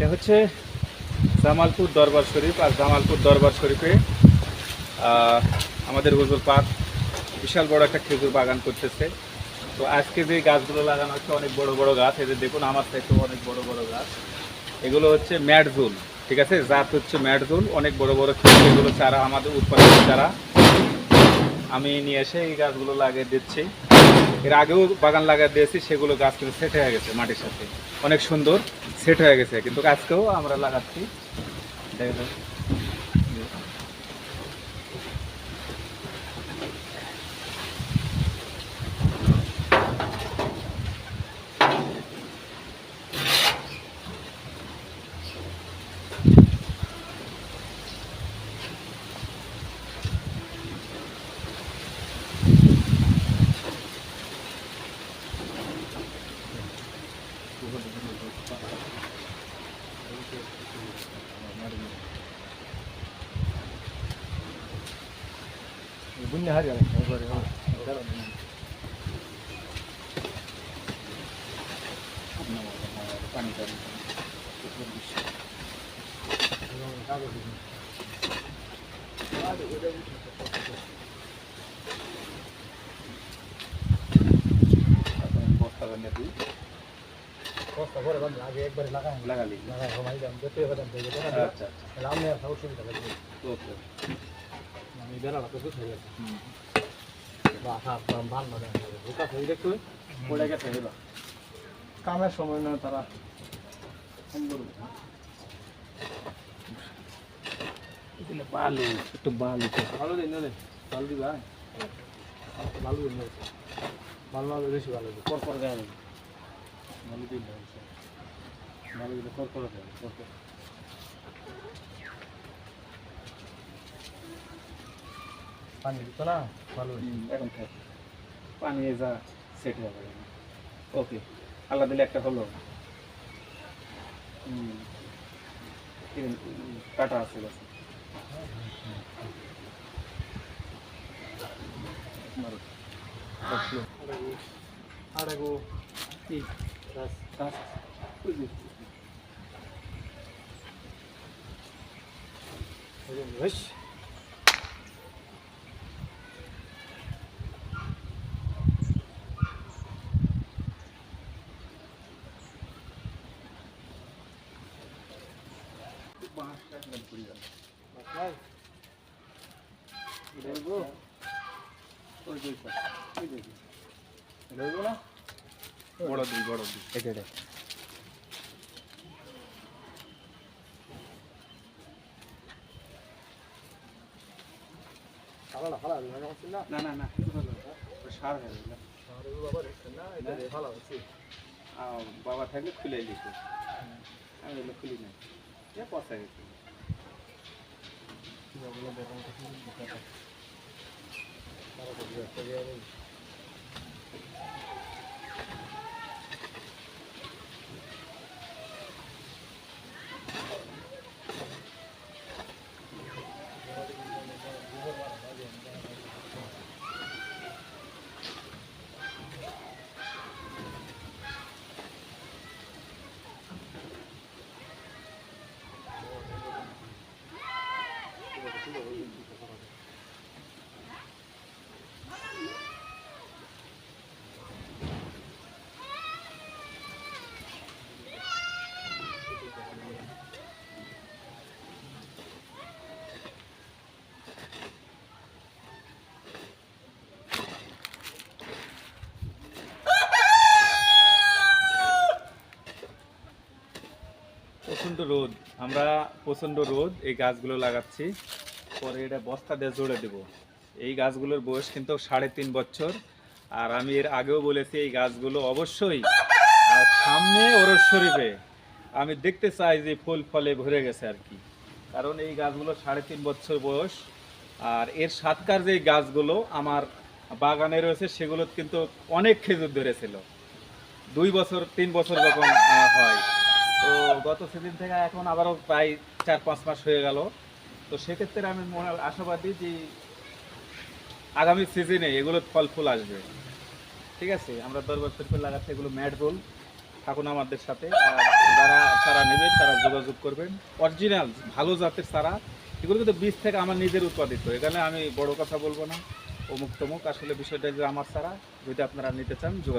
এটা হচ্ছে জামালপুর দরবার শরীফ আর জামালপুর দরবার শরীফে আমাদের হুজুর পাক বিশাল বড় একটা খেজুর বাগান করতেছে। তো আজকে যে গাছগুলো লাগানো হচ্ছে, অনেক বড় বড় গাছ। এদের দেখুন, আমার সাইডেও অনেক বড় বড় গাছ। এগুলো হচ্ছে ম্যাডজুল ঠিক আছে? জাত হচ্ছে ম্যাডজুল অনেক বড় বড় খেজুর, এগুলো চারা আমাদের উৎপাদিত চারা আমি নিয়ে এসে এই গাছগুলো লাগিয়ে দিচ্ছি। এর আগেও বাগান লাগিয়ে দিয়েছি, সেগুলো গাছ কিন্তু সেট হয়ে গেছে মাটির সাথে। অনেক সুন্দর সেট হয়ে গেছে, কিন্তু গাছকেও আমরা লাগাচ্ছি। দেখেন বুঝলে হারিয়ে গেল পানি টানি। কষ্ট করে বন্ধ আগে একবারে লাগাই লাগালি। লাগাই সময় দাম যেতে হবে দাম দিয়ে দেবে আচ্ছা আচ্ছা। আমি আর সাউথ সুবিধা লাগবে ওকে। আমি বেড়া তো কিছু হয়ে গেছে। বা হাত দাম ভালো না বোকা হয়ে দেখো পড়ে গেছে এবার। কামের সময় না তারা বালু একটু বালু। ভালো দিন ভালো দিবা ভালো দিন ভালো হলে বেশি ভালো দিবে পর পর গায়ে ভালো দিন ভালো দিলে পর গায়ে পর পর পানি দিত না ভালো এখন থাক পানি যা সেট হয়ে যাবে ওকে আল্লাহ দিলে একটা হলো। কাটা আছে গাছে। বসল। আড়াগো কি? গাছ গাছ? ওই যে, বেশ বাঁশটা একদম পড়ে গেল। দেখব ওই যে ওইটা, ওই যে ওইটা। বড় দিই বড় দিই এটা এটা না? না না সার হয়ে গেল আর বাবা দেখছেন না এটা ফালা হচ্ছে। আহ, বাবা থাকলে খুলে দিত। আমি এগুলো খুলি না এ পচা গেছে। প্রচণ্ড রোদ। আমরা প্রচণ্ড রোদ এই গাছগুলো লাগাচ্ছি। পরে এটা বস্তা দিয়ে জোড়ে দেব। এই গাছগুলোর বয়স কিন্তু সাড়ে তিন বছর। আর আমি এর আগেও বলেছি, এই গাছগুলো অবশ্যই আর সামনে ওরস শরীফে আমি দেখতে চাই যে ফুল ফলে ভরে গেছে আর কি। কারণ এই গাছগুলো সাড়ে তিন বছর বয়স। আর এর সাতকার যে গাছগুলো আমার বাগানে রয়েছে, সেগুলো কিন্তু অনেক খেজুর ধরেছিল। দুই বছর, তিন বছর যখন হয়। তো গত সেদিন থেকে এখন আবারও প্রায় চার, পাঁচ মাস হয়ে গেল। তো সেক্ষেত্রে আমি মনে- আশাবাদী যে আগামী সিজনে এগুলো ফল ফুল আসবে। ঠিক আছে? আমরা দশ দরবার শরীফে লাগাচ্ছি এগুলো ম্যাট রোল থাকুন আমাদের সাথে। আর যারা তারা নেবে তারা যোগাযোগ করবেন। অরিজিনাল ভালো জাতের চারা। এগুলো কিন্তু বীজ থেকে আমার নিজের উৎপাদিত। এখানে আমি বড় কথা বলব না। অমুক তমুক আসলে বিষয়টা যে আমার চারা যদি আপনারা নিতে চান, যোগাযোগ